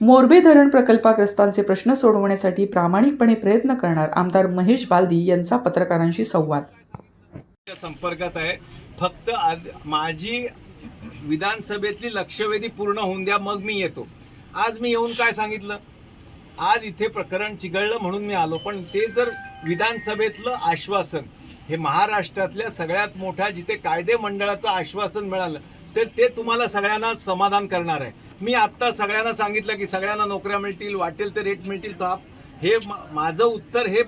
मोरबे धरण प्रकल्पाग्रस्तांचे प्रश्न सोडवण्यासाठी प्रामाणिकपणे प्रयत्न करणार आमदार महेश बालदी यांचा पत्रकारांशी संवाद. संपर्कात आहे. फक्त माझी विधानसभेतली लक्षवेधी पूर्ण होऊन द्या मग मी येतो. आज मी येऊन काय सांगितलं? आज इथे प्रकरण चिघळलं म्हणून मी आलो पण ते जर विधानसभेतलं आश्वासन हे महाराष्ट्रातल्या सगळ्यात मोठ्या जिथे कायदे मंडळाचं आश्वासन मिळालं तर ते तुम्हाला सगळ्यांना समाधान करणार आहे. मी आत्ता सगळ्यांना सांगितलं की सगळ्यांना नोकऱ्या मिळतील वाटेल ते रेट मिळतील तो हे माझं उत्तर हे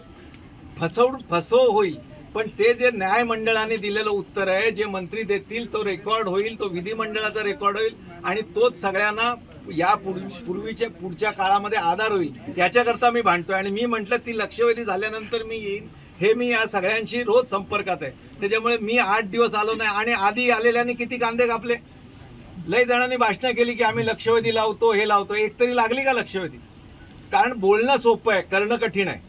फसवून फसव होईल. पण ते जे न्याय मंडळाने दिलेलं उत्तर आहे जे मंत्री देतील तो रेकॉर्ड होईल तो विधिमंडळाचा रेकॉर्ड होईल आणि तोच सगळ्यांना या पूर्वीच्या पुढच्या काळामध्ये आधार होईल. याच्याकरता मी भांडतोय आणि मी म्हटलं ती लक्षवेधी झाल्यानंतर मी येईन. हे मी या सगळ्यांशी रोज संपर्कात आहे. त्याच्यामुळे मी आठ दिवस आलो नाही आणि आधी आलेल्याने किती कांदे कापले? लय जणांनी भाषणं केली की आम्ही लक्षवेधी लावतो हे लावतो. एक तरी लागली का लक्षवेधी? कारण बोलणं सोपं आहे करणं कठीण आहे.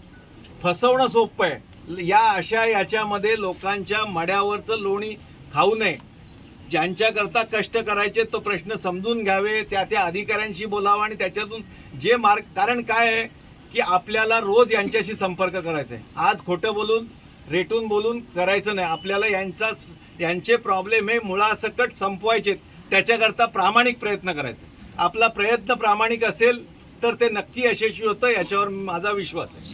फसवणं सोपं आहे. या अशा याच्यामध्ये लोकांच्या मड्यावरचं लोणी खाऊ नये. ज्यांच्याकरता कष्ट करायचे तो प्रश्न समजून घ्यावे त्या त्या अधिकाऱ्यांशी बोलावा आणि त्याच्यातून जे मार्ग कारण काय आहे की आपल्याला रोज यांच्याशी संपर्क करायचा आहे. आज खोटं बोलून रेटून बोलून करायचं नाही. आपल्याला यांचा यांचे प्रॉब्लेम हे मुळासकट संपवायचे त्याच्याकरता प्रामाणिक प्रयत्न करायचा. आपला प्रयत्न प्रामाणिक असेल तर ते नक्की यशस्वी होतं याच्यावर माझा विश्वास आहे.